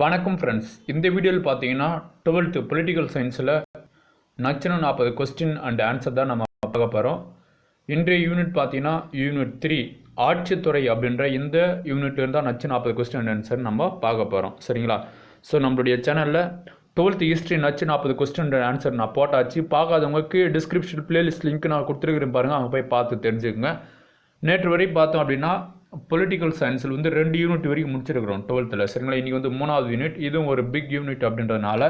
வணக்கம் ஃப்ரெண்ட்ஸ் இந்த வீடியோவில் பார்த்தீங்கன்னா டுவெல்த்து பொலிட்டிக்கல் சயின்ஸில் நச்சுன்னு நாற்பது கொஸ்டின் அண்ட் ஆன்சர் தான் நம்ம பார்க்க போகிறோம் இன்றைய யூனிட் பார்த்தீங்கன்னா யூனிட் த்ரீ ஆட்சித்துறை அப்படின்ற இந்த யூனிட்லேருந்து தான் நச்சு நாற்பது கொஸ்டின் அண்ட் ஆன்சர் நம்ம பார்க்க போகிறோம் சரிங்களா? ஸோ நம்மளுடைய சேனலில் டுவெல்த் ஹிஸ்ட்ரி நச்சு நாற்பது கொஸ்டின் அண்ட் ஆன்சர் நான் போட்டாச்சு. பார்க்காதவங்களுக்கு டிஸ்கிரிப்ஷன் பிளேலிஸ்ட் லிங்க் நான் கொடுத்துருக்கிறேன் பாருங்கள் அவங்க போய் பார்த்து தெரிஞ்சுக்கோங்க. நேற்று வரை பார்த்தோம் அப்படின்னா பொலிட்டிக்கல் சயின்ஸில் வந்து ரெண்டு யூனிட் வரைக்கும் முடிச்சிருக்கிறோம் டுவெல்த்தில் சரிங்களா? இன்றைக்கி வந்து மூணாவது யூனிட் இதுவும் ஒரு பிக் யூனிட் அப்படின்றதுனால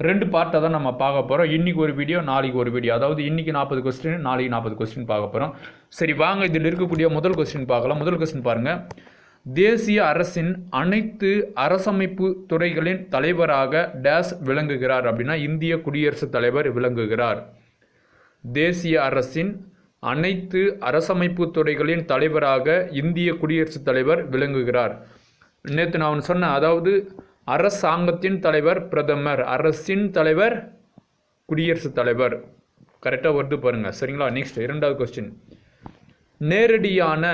ரெண்டு பார்ட்டை தான் நம்ம பார்க்க போகிறோம் இன்றைக்கி ஒரு வீடியோ நாளைக்கு ஒரு வீடியோ அதாவது இன்றைக்கி நாற்பது கொஸ்டின் நாளைக்கு நாற்பது கொஸ்டின் பார்க்க போகிறோம் சரி வாங்க இதில் இருக்கக்கூடிய முதல் கொஸ்டின் பார்க்கலாம். முதல் கொஸ்டின் பாருங்கள் தேசிய அரசின் அனைத்து அரசமைப்பு துறைகளின் தலைவராக டேஸ் விளங்குகிறார் அப்படின்னா இந்திய குடியரசுத் தலைவர் விளங்குகிறார். தேசிய அரசின் அனைத்து அரசமைப்பு துறைகளின் தலைவராக இந்திய குடியரசுத் தலைவர் விளங்குகிறார். நேற்று நான் ஒன்று சொன்னேன் அதாவது அரசாங்கத்தின் தலைவர் பிரதமர் அரசின் தலைவர் குடியரசுத் தலைவர். கரெக்டாக வருது பாருங்கள் சரிங்களா? நெக்ஸ்ட் இரண்டாவது கொஸ்டின் நேரடியான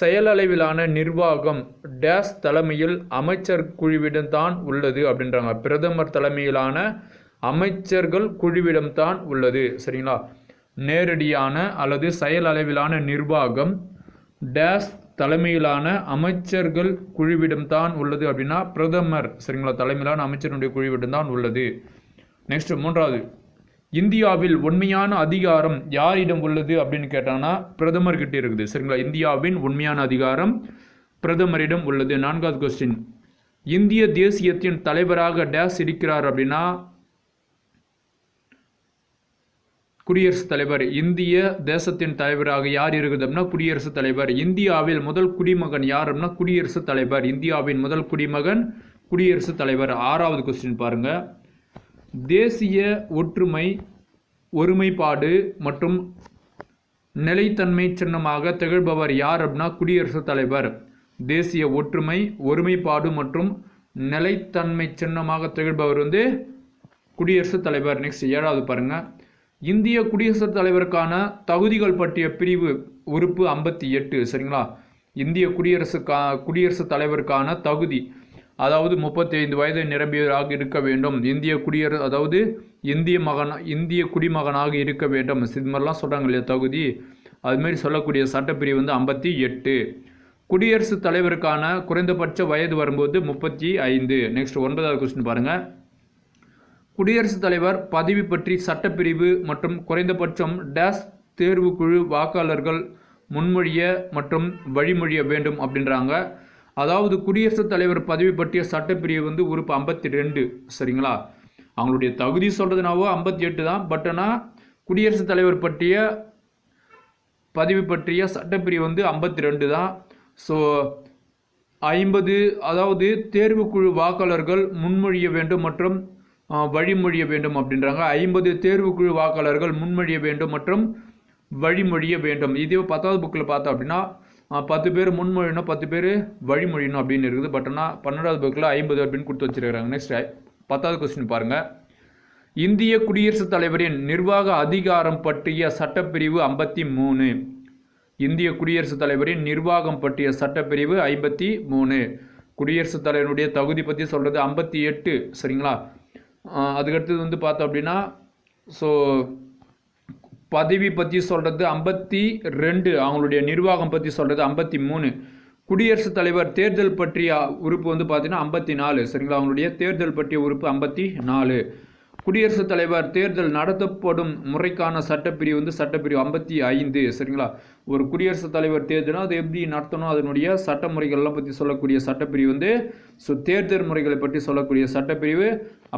செயலளவிலான நிர்வாகம் டேஸ் தலைமையில் அமைச்சர் குழுவிடம்தான் உள்ளது அப்படின்றாங்க. பிரதமர் தலைமையிலான அமைச்சர்கள் குழுவிடம்தான் உள்ளது. சரிங்களா? நேரடியான அல்லது செயல் அளவிலான நிர்வாகம் டேஸ் தலைமையிலான அமைச்சர்கள் குழுவிடம்தான் உள்ளது அப்படின்னா பிரதமர் சரிங்களா தலைமையிலான அமைச்சருடைய குழுவிடம்தான் உள்ளது. நெக்ஸ்ட் மூன்றாவது. இந்தியாவில் உண்மையான அதிகாரம் யாரிடம் உள்ளது அப்படின்னு கேட்டாங்கன்னா பிரதமர்கிட்ட இருக்குது. சரிங்களா இந்தியாவின் உண்மையான அதிகாரம் பிரதமரிடம் உள்ளது. நான்காவது கொஸ்டின் இந்திய தேசியத்தின் தலைவராக டேஸ் இருக்கிறார் அப்படின்னா குடியரசுத் தலைவர் இந்திய தேசத்தின் தலைவராக யார் இருக்குதுன்னா குடியரசுத் தலைவர். இந்தியாவில் முதல் குடிமகன் யார் அப்படின்னா குடியரசுத் தலைவர். இந்தியாவின் முதல் குடிமகன் குடியரசுத் தலைவர். ஆறாவது கொஸ்டின் பாருங்க. தேசிய ஒற்றுமை ஒருமைப்பாடு மற்றும் நிலைத்தன்மை சின்னமாக திகழ்பவர் யார் அப்படின்னா குடியரசுத் தலைவர். தேசிய ஒற்றுமை ஒருமைப்பாடு மற்றும் நிலைத்தன்மை சின்னமாக திகழ்பவர் வந்து குடியரசுத் தலைவர். நெக்ஸ்ட் ஏழாவது பாருங்கள் இந்திய குடியரசுத் தலைவருக்கான தகுதிகள் பற்றிய பிரிவு உறுப்பு ஐம்பத்தி எட்டு சரிங்களா? இந்திய குடியரசுக்கா குடியரசுத் தலைவருக்கான தகுதி அதாவது முப்பத்தி ஐந்து வயதை நிரம்பியவராக இருக்க வேண்டும். இந்திய குடியர அதாவது இந்திய மகன் இந்திய குடிமகனாக இருக்க வேண்டும். இது மாதிரிலாம் சொல்கிறாங்க இல்லையா தகுதி? அதுமாரி சொல்லக்கூடிய சட்டப்பிரிவு வந்து ஐம்பத்தி எட்டு. குடியரசுத் தலைவருக்கான குறைந்தபட்ச வயது வரும்போது முப்பத்தி ஐந்து. நெக்ஸ்ட் ஒன்பதாவது கொஸ்டின் பாருங்கள் குடியரசுத் தலைவர் பதவி பற்றி சட்டப்பிரிவு மற்றும் குறைந்தபட்சம் டேஸ் தேர்வுக்குழு வாக்காளர்கள் முன்மொழிய மற்றும் வழிமொழிய வேண்டும் அப்படின்றாங்க. அதாவது குடியரசுத் தலைவர் பதவி பற்றிய சட்டப்பிரிவு வந்து உறுப்பு ஐம்பத்தி ரெண்டு சரிங்களா? அவங்களுடைய தகுதி சொல்கிறதுனாவோ ஐம்பத்தி எட்டு தான். பட் ஆனால் குடியரசுத் தலைவர் பற்றிய பதவி பற்றிய சட்டப்பிரிவு வந்து ஐம்பத்தி ரெண்டு தான். ஸோ ஐம்பது அதாவது தேர்வுக்குழு வாக்காளர்கள் முன்மொழிய வேண்டும் மற்றும் வழிமொழிய வேண்டும் அப்படின்றாங்க. ஐம்பது தேர்வுக்குழு வாக்காளர்கள் முன்மொழிய வேண்டும் மற்றும் வழிமொழிய வேண்டும். இதே பத்தாவது புக்கில் பார்த்தோம் அப்படின்னா பத்து பேர் முன்மொழியணும் பத்து பேர் வழிமொழியணும் அப்படின்னு இருக்குது. பட் ஆனால் பன்னெண்டாவது புக்கில் ஐம்பது அப்படின்னு கொடுத்து வச்சிருக்கிறாங்க. நெக்ஸ்ட் பத்தாவது கொஸ்டின் பாருங்கள் இந்திய குடியரசுத் தலைவரின் நிர்வாக அதிகாரம் பற்றிய சட்டப்பிரிவு ஐம்பத்தி மூணு. இந்திய குடியரசுத் தலைவரின் நிர்வாகம் பற்றிய சட்டப்பிரிவு ஐம்பத்தி மூணு. குடியரசுத் தலைவருடைய தகுதி பற்றி சொல்கிறது ஐம்பத்தி எட்டு சரிங்களா? அதுக்கடுத்தது வந்து பார்த்தோம் அப்படின்னா ஸோ பதவி பற்றி சொல்கிறது ஐம்பத்தி ரெண்டு அவங்களுடைய நிர்வாகம் பற்றி சொல்கிறது ஐம்பத்தி மூணு. குடியரசுத் தலைவர் தேர்தல் பற்றிய உறுப்பு வந்து பார்த்தீங்கன்னா ஐம்பத்தி நாலு சரிங்களா? அவங்களுடைய தேர்தல் பற்றிய உறுப்பு ஐம்பத்தி நாலு. குடியரசுத் தலைவர் தேர்தல் நடத்தப்படும் முறைக்கான சட்டப்பிரிவு வந்து சட்டப்பிரிவு ஐம்பத்தி ஐந்து சரிங்களா? ஒரு குடியரசுத் தலைவர் தேர்தலும் அது எப்படி நடத்தணும்? அதனுடைய சட்ட முறைகள்லாம் பற்றி சொல்லக்கூடிய சட்டப்பிரிவு வந்து ஸோ தேர்தல் முறைகளை பற்றி சொல்லக்கூடிய சட்டப்பிரிவு.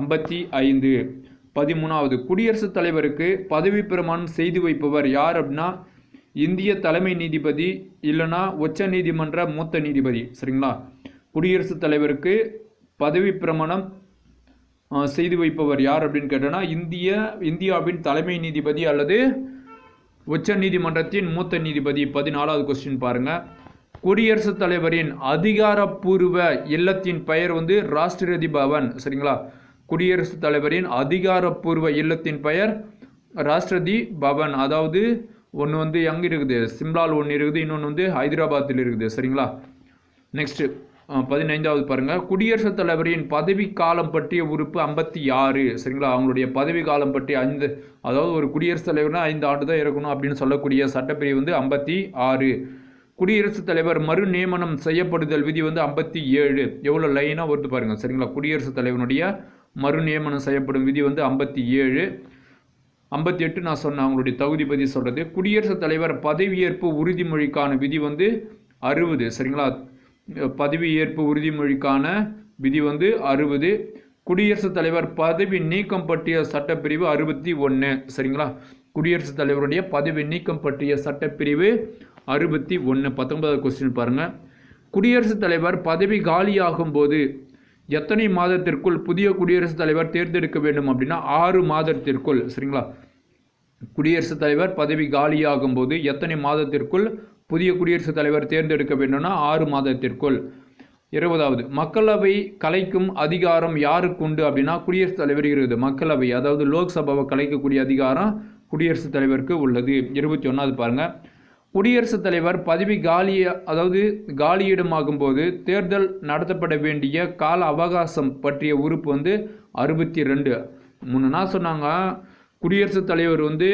ஐம்பத்தி ஐந்து. பதிமூணாவது குடியரசுத் தலைவருக்கு பதவி பிரமாணம் செய்து வைப்பவர் யார் அப்படின்னா இந்திய தலைமை நீதிபதி இல்லைன்னா உச்ச நீதிமன்ற மூத்த நீதிபதி சரிங்களா? குடியரசுத் தலைவருக்கு பதவி பிரமாணம் செய்து வைப்பவர் யார் அப்படின்னு கேட்டோன்னா இந்திய இந்தியாவின் தலைமை நீதிபதி அல்லது உச்ச நீதிமன்றத்தின் மூத்த நீதிபதி. பதினாலாவது கொஸ்டின் பாருங்கள் குடியரசுத் தலைவரின் அதிகாரப்பூர்வ இல்லத்தின் பெயர் வந்து ராஷ்டிரதி பவன் சரிங்களா? குடியரசுத் தலைவரின் அதிகாரப்பூர்வ இல்லத்தின் பெயர் ராஷ்டிரதி பவன். அதாவது ஒன்று வந்து எங்கே இருக்குது? சிம்லால் ஒன்று இருக்குது இன்னொன்று வந்து ஹைதராபாத்தில் இருக்குது. சரிங்களா? நெக்ஸ்ட்டு பதினைந்தாவது பாருங்கள் குடியரசுத் தலைவரின் பதவி காலம் பற்றிய உறுப்பு ஐம்பத்தி ஆறு. சரிங்களா? அவங்களுடைய பதவி காலம் பற்றி ஐந்து அதாவது ஒரு குடியரசுத் தலைவர்னா ஐந்து ஆண்டு தான் இருக்கணும் அப்படின்னு சொல்லக்கூடிய சட்டப்பிரிவு வந்து ஐம்பத்தி ஆறு. குடியரசுத் தலைவர் மறு நியமனம் செய்யப்படுதல் விதி வந்து ஐம்பத்தி ஏழு. எவ்வளோ லைனாக வருது பாருங்கள் சரிங்களா? குடியரசுத் தலைவனுடைய மறுநியமனம் செய்யப்படும் விதி வந்து ஐம்பத்தி ஏழு. ஐம்பத்தி எட்டு நான் சொன்னேன் அவங்களுடைய தகுதி பற்றி சொல்கிறது குடியரசுத் தலைவர் பதவியேற்பு உறுதிமொழிக்கான விதி வந்து அறுபது. சரிங்களா? பதவியேற்பு உறுதிமொழிக்கான விதி வந்து அறுபது. குடியரசுத் தலைவர் பதவி நீக்கம் பற்றிய சட்டப்பிரிவு அறுபத்தி ஒன்று சரிங்களா? குடியரசுத் தலைவருடைய பதவி நீக்கம் பற்றிய சட்டப்பிரிவு அறுபத்தி ஒன்று பத்தொன்பதாவது கொஸ்டின் பாருங்கள் குடியரசுத் தலைவர் பதவி காலியாகும் போது எத்தனை மாதத்திற்குள் புதிய குடியரசுத் தலைவர் தேர்ந்தெடுக்க வேண்டும் அப்படின்னா ஆறு மாதத்திற்குள் சரிங்களா? குடியரசுத் தலைவர் பதவி காலியாகும் போது எத்தனை மாதத்திற்குள் புதிய குடியரசுத் தலைவர் தேர்ந்தெடுக்க வேண்டும்னா ஆறு மாதத்திற்குள். இருபதாவது மக்களவை கலைக்கும் அதிகாரம் யாருக்கு உண்டு அப்படின்னா குடியரசுத் தலைவர் இருக்குது. மக்களவை அதாவது லோக்சபாவை கலைக்கக்கூடிய அதிகாரம் குடியரசுத் தலைவருக்கு உள்ளது. இருபத்தி ஒன்றாவது பாருங்கள் குடியரசுத் தலைவர் பதவி காலி அதாவது காலியிடமாகும் போது தேர்தல் நடத்தப்பட வேண்டிய கால அவகாசம் பற்றிய உறுப்பு வந்து அறுபத்தி ரெண்டு முன்னா சொன்னாங்க? குடியரசுத் தலைவர் வந்து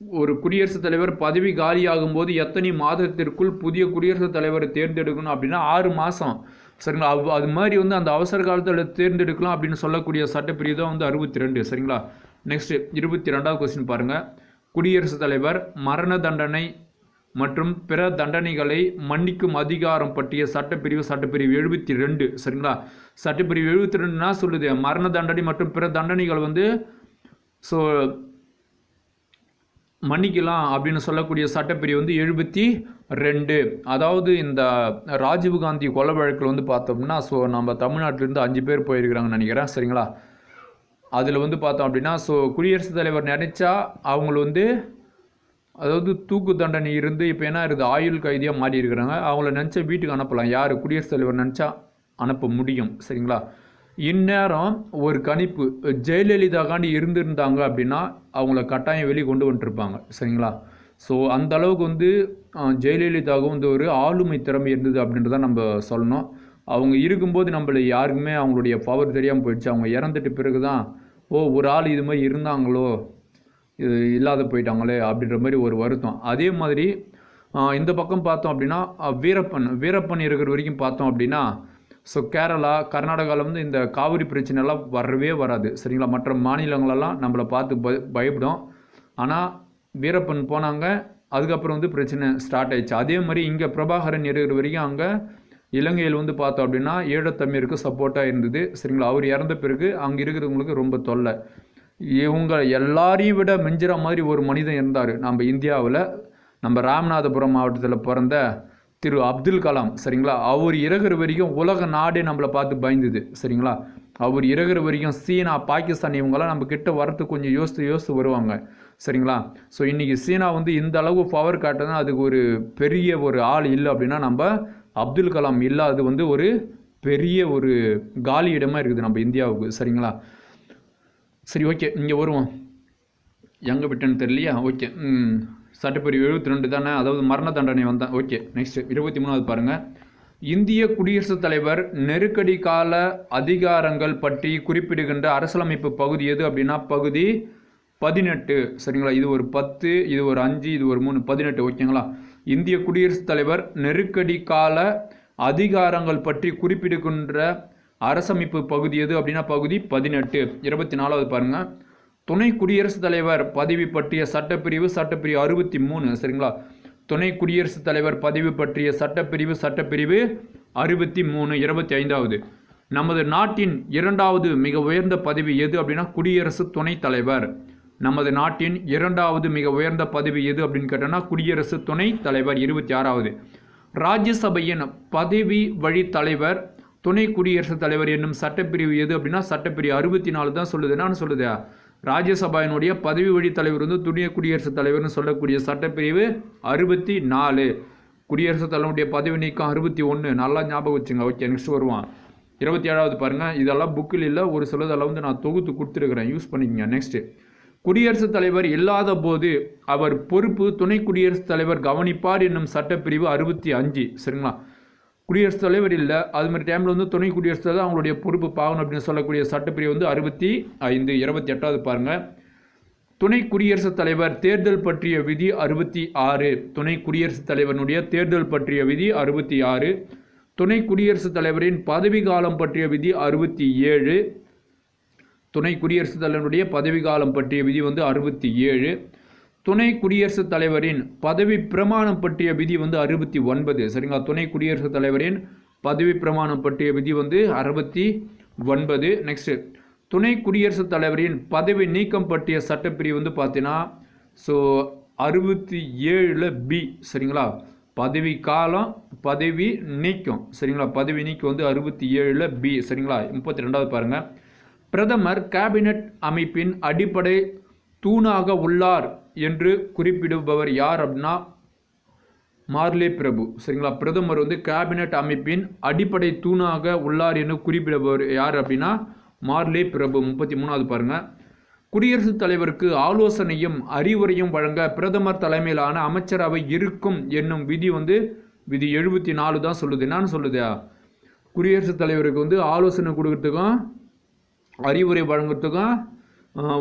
ஒரு குடியரசுத் தலைவர் பதவி காலியாகும் போது எத்தனை மாதத்திற்குள் புதிய குடியரசுத் தலைவரை தேர்ந்தெடுக்கணும் அப்படின்னா ஆறு மாதம் சரிங்களா? அவ் அது மாதிரி வந்து அந்த அவசர காலத்தில் தேர்ந்தெடுக்கலாம் அப்படின்னு சொல்லக்கூடிய சட்டப்பிரிவு தான் வந்து அறுபத்தி ரெண்டு சரிங்களா? நெக்ஸ்ட் இருபத்தி ரெண்டாவது கொஸ்டின் பாருங்கள் குடியரசுத் தலைவர் மரண தண்டனை மற்றும் பிற தண்டனைகளை மன்னிக்கும் அதிகாரம் பற்றிய சட்டப்பிரிவு சட்டப்பிரிவு எழுபத்தி ரெண்டு சரிங்களா? சட்டப்பிரிவு எழுபத்தி ரெண்டுனா சொல்லுது. மரண தண்டனை மற்றும் பிற தண்டனைகள் வந்து ஸோ மன்னிக்கலாம் அப்படின்னு சொல்லக்கூடிய சட்டப்பிரிவு வந்து எழுபத்தி ரெண்டு அதாவது இந்த ராஜீவ்காந்தி கொலை வழக்கில் வந்து பார்த்தோம்னா ஸோ நம்ம தமிழ்நாட்டிலேருந்து அஞ்சு பேர் போயிருக்கிறாங்கன்னு நினைக்கிறேன் சரிங்களா? அதில் வந்து பார்த்தோம் அப்படின்னா ஸோ குடியரசுத் தலைவர் நினைச்சா அவங்கள வந்து அதாவது தூக்கு தண்டனை இருந்து இப்போ என்ன இருக்குது ஆயுள் கைதியாக மாறி இருக்கிறாங்க. அவங்கள நினச்சா வீட்டுக்கு அனுப்பலாம். யார்? குடியரசுத் தலைவர் நினச்சா அனுப்ப முடியும். சரிங்களா? இந்நேரம் ஒரு கணிப்பு ஜெயலலிதா காண்டி இருந்திருந்தாங்க அப்படின்னா அவங்கள கட்டாயம் வெளியே கொண்டு வந்துட்டுருப்பாங்க சரிங்களா? ஸோ அந்த அளவுக்கு வந்து ஜெயலலிதாவும் ஜெயலலிதாவுக்கு வந்து ஒரு ஆளுமை திறமை இருந்தது அப்படின்றத நம்ம சொல்லணும். அவங்க இருக்கும்போது நம்மளை யாருக்குமே அவங்களுடைய பவர் தெரியாமல் போயிடுச்சு. அவங்க இறந்துட்ட பிறகு தான் ஓ ஒரு ஆள் இது மாதிரி இருந்தாங்களோ? இது இல்லாத போயிட்டாங்களே அப்படின்ற மாதிரி ஒரு வருத்தம். அதே மாதிரி இந்த பக்கம் பார்த்தோம் அப்படின்னா வீரப்பன் வீரப்பன் இருக்கிற வரைக்கும் பார்த்தோம் அப்படின்னா ஸோ கேரளா கர்நாடகாவில் வந்து இந்த காவிரி பிரச்சனைலாம் வரவே வராது சரிங்களா? மற்ற மாநிலங்களெல்லாம் நம்மளை பார்த்து பய பயப்படும். ஆனால் வீரப்பன் போனாங்க அதுக்கப்புறம் வந்து பிரச்சனை ஸ்டார்ட் ஆயிடுச்சு. அதே மாதிரி இங்கே பிரபாகரன் இருக்கிற வரைக்கும் அங்கே இலங்கையில் வந்து பார்த்தோம் அப்படின்னா ஈழத்தமிழருக்கு சப்போர்ட்டாக இருந்தது. சரிங்களா? அவர் இறந்த பிறகு அங்கே இருக்கிறவங்களுக்கு ரொம்ப தொல்லை. இவங்க எல்லாரையும் விட மிஞ்சுற மாதிரி ஒரு மனிதன் இருந்தார். நம்ம இந்தியாவில் நம்ம ராமநாதபுரம் மாவட்டத்தில் பிறந்த திரு அப்துல் கலாம். சரிங்களா? அவர் இறகுற வரைக்கும் உலக நாடே நம்மளை பார்த்து பயந்துது. சரிங்களா? அவர் இறகுற வரைக்கும் சீனா பாகிஸ்தான் இவங்கெல்லாம் நம்ம கிட்ட வரத்துக்கு கொஞ்சம் யோசித்து யோசித்து வருவாங்க. சரிங்களா? ஸோ இன்றைக்கி சீனா வந்து இந்த அளவு பவர் காட்டுனா அதுக்கு ஒரு பெரிய ஒரு ஆள் இல்லை அப்படின்னா நம்ம அப்துல் கலாம் இல்லாதது வந்து ஒரு பெரிய ஒரு காலி இடமாக இருக்குது நம்ம இந்தியாவுக்கு சரிங்களா? சரி ஓகே இங்கே வருவோம். எங்கே விட்டேன்னு தெரியலையா? ஓகே ம். சட்டப்பிரிவு எழுபத்தி ரெண்டு தானே? அதாவது மரண தண்டனை வந்தேன் ஓகே நெக்ஸ்ட் இருபத்தி மூணாவது பாருங்கள் இந்திய குடியரசுத் தலைவர் நெருக்கடி கால அதிகாரங்கள் பற்றி குறிப்பிடுகின்ற அரசியலமைப்பு பகுதி எது அப்படின்னா பகுதி பதினெட்டு சரிங்களா? இது ஒரு பத்து இது ஒரு அஞ்சு இது ஒரு மூணு பதினெட்டு ஓகேங்களா? இந்திய குடியரசுத் தலைவர் நெருக்கடி கால அதிகாரங்கள் பற்றி குறிப்பிடுகின்ற அரசமைப்பு பகுதி எது அப்படின்னா பகுதி பதினெட்டு இருபத்தி நாலாவது பாருங்கள் துணை குடியரசுத் தலைவர் பதவி பற்றிய சட்டப்பிரிவு சட்டப்பிரிவு அறுபத்தி மூணு சரிங்களா? துணை குடியரசுத் தலைவர் பதவி பற்றிய சட்டப்பிரிவு சட்டப்பிரிவு அறுபத்தி மூணு இருபத்தி ஐந்தாவது. நமது நாட்டின் இரண்டாவது மிக உயர்ந்த பதவி எது அப்படின்னா குடியரசு துணைத் தலைவர். நமது நாட்டின் இரண்டாவது மிக உயர்ந்த பதவி எது அப்படின்னு கேட்டோம்னா குடியரசு துணைத் தலைவர் இருபத்தி ஆறாவது. ராஜ்யசபையின் பதவி வழி தலைவர் துணை குடியரசுத் தலைவர் என்னும் சட்டப்பிரிவு எது அப்படின்னா சட்டப்பிரிவு அறுபத்தி நாலு தான் சொல்லுது. என்னன்னு சொல்லுது? ராஜ்யசபாவினுடைய பதவி வழி தலைவர் வந்து துணை குடியரசுத் தலைவர்னு சொல்லக்கூடிய சட்டப்பிரிவு அறுபத்தி நாலு. குடியரசுத் தலைவருடைய பதவி நீக்கம் அறுபத்தி ஒன்று நல்லா ஞாபகம் வச்சுங்க. ஓகே நெக்ஸ்ட் வருவான். இருபத்தி ஏழாவது பாருங்கள் இதெல்லாம் புக்கில் இல்லை. ஒரு சிலதெல்லாம் வந்து நான் தொகுத்து கொடுத்துருக்குறேன். யூஸ் பண்ணிக்கங்க. நெக்ஸ்ட்டு குடியரசுத் தலைவர் இல்லாத போது அவர் பொறுப்பு துணை குடியரசுத் தலைவர் கவனிப்பார் என்னும் சட்டப்பிரிவு அறுபத்தி அஞ்சு சரிங்களா? குடியரசுத் தலைவர் இல்லை அது மாதிரி டைமில் வந்து துணை குடியரசுத் தலைவர் அவங்களுடைய பொறுப்பு பாகணும் அப்படின்னு சொல்லக்கூடிய சட்டப்பிரிவு வந்து அறுபத்தி ஐந்து இருபத்தி எட்டாவது பாருங்கள் துணை குடியரசுத் தலைவர் தேர்தல் பற்றிய விதி அறுபத்தி ஆறு துணை குடியரசுத் தலைவனுடைய தேர்தல் பற்றிய விதி அறுபத்தி ஆறு துணை குடியரசுத் தலைவரின் பதவி காலம் பற்றிய விதி அறுபத்தி ஏழு துணை குடியரசுத் தலைவருடைய பதவி காலம் பற்றிய விதி வந்து அறுபத்தி ஏழு. துணை குடியரசுத் தலைவரின் பதவி பிரமாணம் பற்றிய விதி வந்து அறுபத்தி ஒன்பது. சரிங்களா? துணை குடியரசுத் தலைவரின் பதவி பிரமாணம் பற்றிய விதி வந்து அறுபத்தி ஒன்பது. நெக்ஸ்ட் துணை குடியரசுத் தலைவரின் பதவி நீக்கம் பற்றிய சட்டப்பிரிவு வந்து பார்த்தீங்கன்னா ஸோ அறுபத்தி ஏழில் பி சரிங்களா? பதவி காலம் பதவி நீக்கம். சரிங்களா? பதவி நீக்கம் வந்து அறுபத்தி ஏழில் பி சரிங்களா? முப்பத்தி ரெண்டாவது பாருங்கள் பிரதமர் கேபினட் அமைப்பின் அடிப்படை தூணாக உள்ளார் என்று குறிப்பிடுபவர் யார் அப்படின்னா மார்லே பிரபு. சரிங்களா? பிரதமர் வந்து கேபினட் அமைப்பின் அடிப்படை தூணாக உள்ளார் என்று குறிப்பிடுபவர் யார் அப்படின்னா மார்லே பிரபு. முப்பத்தி மூணாவது பாருங்கள் குடியரசுத் தலைவருக்கு ஆலோசனையும் அறிவுரையும் வழங்க பிரதமர் தலைமையிலான அமைச்சரவை இருக்கும் என்னும் விதி வந்து விதி எழுபத்தி நாலு தான் சொல்லுது. என்னன்னு சொல்லுதா? குடியரசுத் தலைவருக்கு வந்து ஆலோசனை கொடுக்கறதுக்கும் அறிவுரை வழங்குறதுக்கும்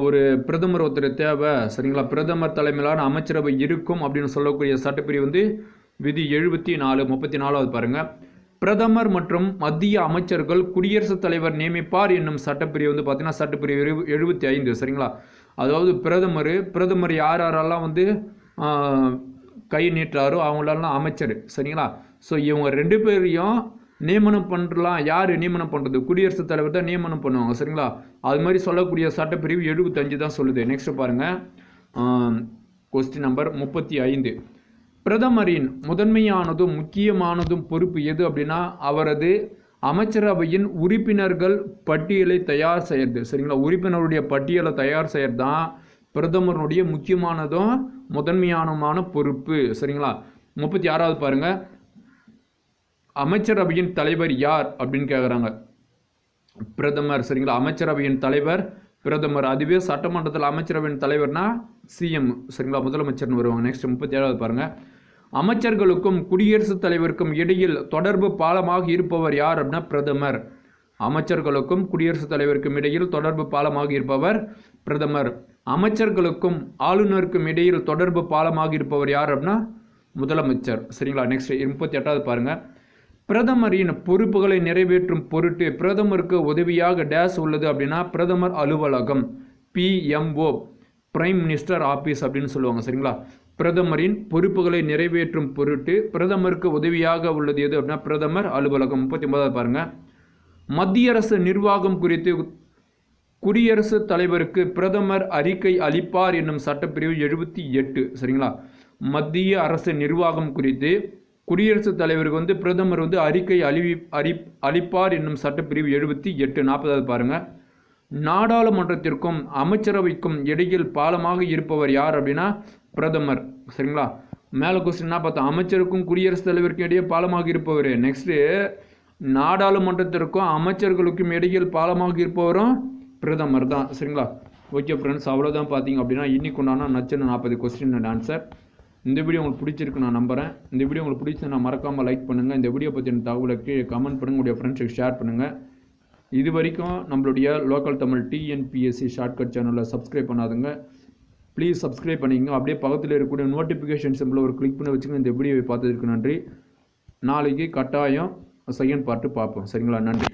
ஒரு பிரதமர் ஒருத்தர் தேவை. சரிங்களா? பிரதமர் தலைமையிலான அமைச்சரவை இருக்கும் அப்படின்னு சொல்லக்கூடிய சட்டப்பிரிவு வந்து விதி எழுபத்தி நாலு முப்பத்தி நாலாவது பாருங்க. பிரதமர் மற்றும் மத்திய அமைச்சர்கள் குடியரசுத் தலைவர் நியமிப்பார் என்னும் சட்டப்பிரிவு வந்து பார்த்தீங்கன்னா சட்டப்பிரிவு எழுபத்தி ஐந்து சரிங்களா? அதாவது பிரதமர் பிரதமர் யார் யாரெல்லாம் வந்து கை நீட்டுறாரோ அவங்களெல்லாம் அமைச்சர் சரிங்களா? ஸோ இவங்க ரெண்டு பேரையும் நியமனம் பண்ணலாம் யார் நியமனம் பண்ணுறது குடியரசுத் தலைவர் தான் நியமனம் பண்ணுவாங்க சரிங்களா? அது மாதிரி சொல்லக்கூடிய சட்டப்பிரிவு எழுபத்தஞ்சு தான் சொல்லுது. நெக்ஸ்ட் பாருங்கள் கொஸ்டின் நம்பர் முப்பத்தி ஐந்து. பிரதமரின் முதன்மையானதும் முக்கியமானதும் பொறுப்பு எது அப்படின்னா அவரது அமைச்சரவையின் உறுப்பினர்கள் பட்டியலை தயார் செய்யறது சரிங்களா? உறுப்பினருடைய பட்டியலை தயார் செய்யறது தான் பிரதமருடைய முக்கியமானதும் முதன்மையானமான பொறுப்பு சரிங்களா? முப்பத்தி ஆறாவது பாருங்கள் அமைச்சரவையின் தலைவர் யார் அப்படின்னு கேட்குறாங்க பிரதமர் சரிங்களா? அமைச்சரவையின் தலைவர் பிரதமர். அதுவே சட்டமன்றத்தில் அமைச்சரவையின் தலைவர்னா சிஎம் சரிங்களா? முதலமைச்சர்னு வருவாங்க. நெக்ஸ்ட் முப்பத்தி ஏழாவது பாருங்கள் அமைச்சர்களுக்கும் குடியரசுத் தலைவருக்கும் இடையில் தொடர்பு பாலமாக இருப்பவர் யார் அப்படின்னா பிரதமர். அமைச்சர்களுக்கும் குடியரசுத் தலைவருக்கும் இடையில் தொடர்பு பாலமாக இருப்பவர் பிரதமர். அமைச்சர்களுக்கும் ஆளுநருக்கும் இடையில் தொடர்பு பாலமாக இருப்பவர் யார் அப்படின்னா முதலமைச்சர். சரிங்களா? நெக்ஸ்ட் முப்பத்தி எட்டாவது பாருங்கள் பிரதமரின் பொறுப்புகளை நிறைவேற்றும் பொருட்டு பிரதமருக்கு உதவியாக டேஸ் உள்ளது அப்படின்னா பிரதமர் அலுவலகம் பிஎம்ஓ பிரைம் மினிஸ்டர் ஆபீஸ் அப்படின்னு சொல்லுவாங்க சரிங்களா? பிரதமரின் பொறுப்புகளை நிறைவேற்றும் பொருட்டு பிரதமருக்கு உதவியாக உள்ளது எது அப்படின்னா பிரதமர் அலுவலகம். முப்பத்தி ஒன்பதாவது பாருங்கள் மத்திய அரசு நிர்வாகம் குறித்து குடியரசுத் தலைவருக்கு பிரதமர் அறிக்கை அளிப்பார் என்னும் சட்டப்பிரிவு எழுபத்தி எட்டு சரிங்களா? மத்திய அரசு நிர்வாகம் குறித்து குடியரசுத் தலைவருக்கு வந்து பிரதமர் வந்து அறிக்கை அழிவி அறி அளிப்பார் என்னும் சட்டப்பிரிவு எழுபத்தி எட்டு நாற்பதாவது பாருங்கள் நாடாளுமன்றத்திற்கும் அமைச்சரவைக்கும் இடையில் பாலமாக இருப்பவர் யார் அப்படின்னா பிரதமர். சரிங்களா? மேலே கொஸ்டின் என்ன அமைச்சருக்கும் குடியரசுத் தலைவருக்கும் இடையே பாலமாக இருப்பவர். நெக்ஸ்ட்டு நாடாளுமன்றத்திற்கும் அமைச்சர்களுக்கும் இடையில் பாலமாக இருப்பவரும் பிரதமர் தான். சரிங்களா? ஓகே ஃப்ரெண்ட்ஸ் அவ்வளோதான் பார்த்தீங்க அப்படின்னா இன்னைக்கு உண்டான நச்சுன்னு நாற்பது கொஸ்டின் அண்ட் ஆன்சர் இந்த வீடியோ உங்களுக்கு பிடிச்சிருக்கு நான் நம்புகிறேன் இந்த வீடியோ உங்களுக்கு பிடிச்சதுன்னா மறக்காமல் லைக் பண்ணுங்கள் இந்த வீடியோ பற்றின தகவலுக்கு கமெண்ட் பண்ணுங்கள் உங்களுடைய ஃப்ரெண்ட்ஸுக்கு ஷேர் பண்ணுங்கள் இது வரைக்கும் நம்மளுடைய லோக்கல் தமிழ் டிஎன்பிஎஸ்சி ஷார்ட்கட் சேனலை சப்ஸ்கிரைப் பண்ணாதுங்க. ப்ளீஸ் சப்ஸ்கிரைப் பண்ணிக்கங்க. அப்படியே பக்கத்தில் இருக்கக்கூடிய நோட்டிஃபிகேஷன் சிம்பிள் ஒரு கிளிக் பண்ணி வச்சுங்க இந்த வீடியோவை பார்த்ததுக்கு நன்றி. நாளைக்கு கட்டாயம் செகண்ட் பார்ட்டு பார்ப்போம். சரிங்களா? நன்றி.